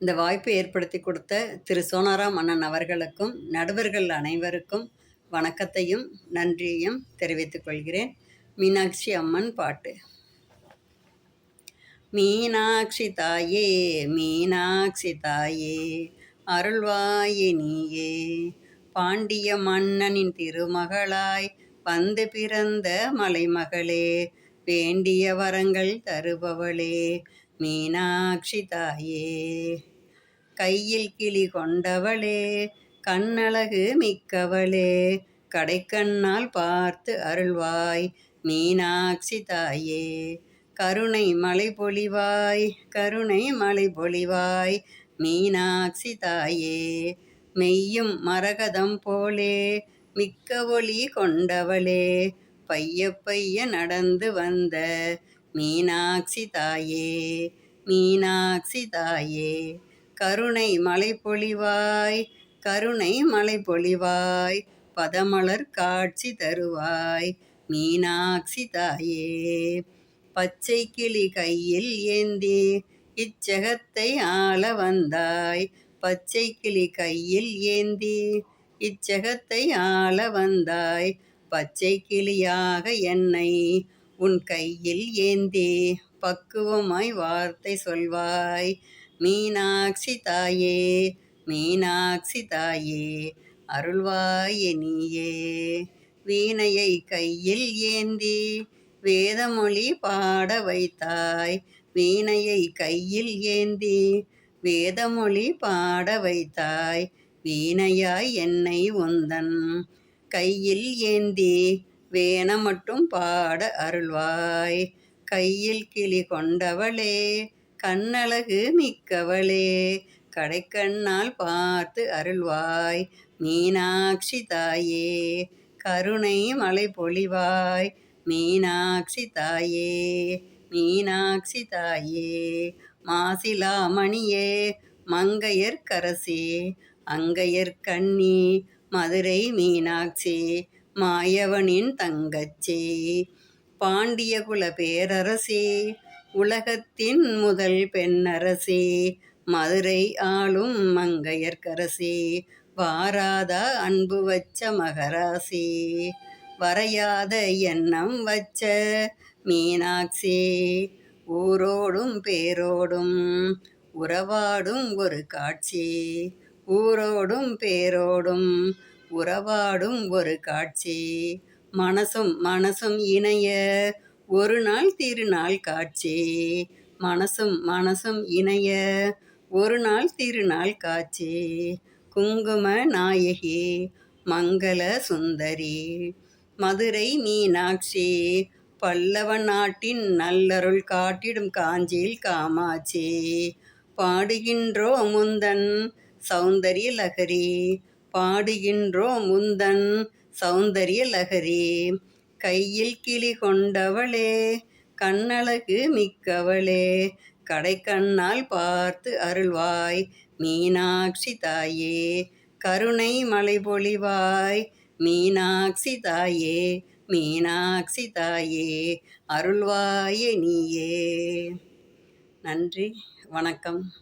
இந்த வாய்ப்பை ஏற்படுத்தி கொடுத்த திரு. சோனாராம் அண்ணன் அவர்களுக்கும் நடுவர்கள் அனைவருக்கும் வணக்கத்தையும் நன்றியையும் தெரிவித்துக் கொள்கிறேன். மீனாட்சி அம்மன் பாட்டு. மீனாட்சி தாயே மீனாட்சி தாயே அருள்வாயே நீயே. பாண்டிய மன்னனின் திருமகளாய் வந்து பிறந்த மலைமகளே வேண்டிய வரங்கள் தருபவளே. மீனாட்சி தாயே. கையில் கிளி கொண்டவளே கண்ணழகு மிக்கவளே கடைக்கண்ணால் பார்த்து அருள்வாய் மீனாட்சி தாயே. கருணை மலை பொழிவாய் கருணை மலை பொழிவாய் மீனாட்சி தாயே. மெய்யும் மரகதம் போலே மிக்க ஒளி கொண்டவளே பைய பைய நடந்து வந்த மீனாட்சி தாயே மீனாட்சி தாயே கருணை மலை பொழிவாய் கருணை மலை பொழிவாய் பதமலர் காட்சி தருவாய் மீனாட்சி தாயே. பச்சை கிளி கையில் ஏந்தி இச்சகத்தை ஆள வந்தாய் பச்சை கிளி கையில் ஏந்தி இச்சகத்தை ஆள வந்தாய் பச்சை கிளியாக என்னை உன் கையில் ஏந்தி பக்குவமாய் வார்த்தை சொல்வாய். மீனாட்சி தாயே மீனாட்சி தாயே அருள்வாயே நீயே. வீணையை கையில் ஏந்தி வேதமொழி பாட வைத்தாய். வீணையை கையில் ஏந்தி வேதமொழி பாட வைத்தாய். வீணையாய் என்னை உந்தன் கையில் ஏந்தி வேண மட்டும் பாட அருள்வாய். கையில் கிளி கொண்டவளே கண்ணழகு மிக்கவளே கடைக்கண்ணால் பார்த்து அருள்வாய். மீனாட்சி தாயே கருணை மலை பொழிவாய். மீனாட்சி தாயே மீனாட்சி தாயே மாசிலாமணியே மங்கையர் கரசி அங்கையர் கண்ணி மதுரை மீனாட்சி மாயவனின் தங்கச்சி பாண்டியகுல பேரரசி உலகத்தின் முதல் பெண்ணரசி மதுரை ஆளும் மங்கையர்க்கரசே வாராத அன்பு வச்ச மகராசி வரையாத எண்ணம் வச்ச மீனாட்சி ஊரோடும் பேரோடும் உறவாடும் ஒரு காட்சி ஊரோடும் பேரோடும் உறவாடும் ஒரு காட்சி. மனசும் மனசும் இணைய. ஒரு நாள் திருநாள் காட்சி. மனசும் மனசும் இணைய. ஒரு நாள் திருநாள் காட்சி. குங்கும நாயகி மங்கள சுந்தரி மதுரை மீனாட்சி பல்லவ நாட்டின் நல்லருள் காட்டிடும் காஞ்சியில் காமாட்சி பாடுகின்றோ முந்தன் சௌந்தரிய லகரி பாடுகின்றோம் முந்தன் சௌந்தரிய லகரி. கையில் கிளி கொண்டவளே கண்ணழகு மிக்கவளே கடைக்கண்ணால் பார்த்து அருள்வாய் மீனாட்சி தாயே. கருணை மலை பொழிவாய் மீனாட்சி தாயே மீனாட்சி தாயே அருள்வாயே நீயே. நன்றி வணக்கம்.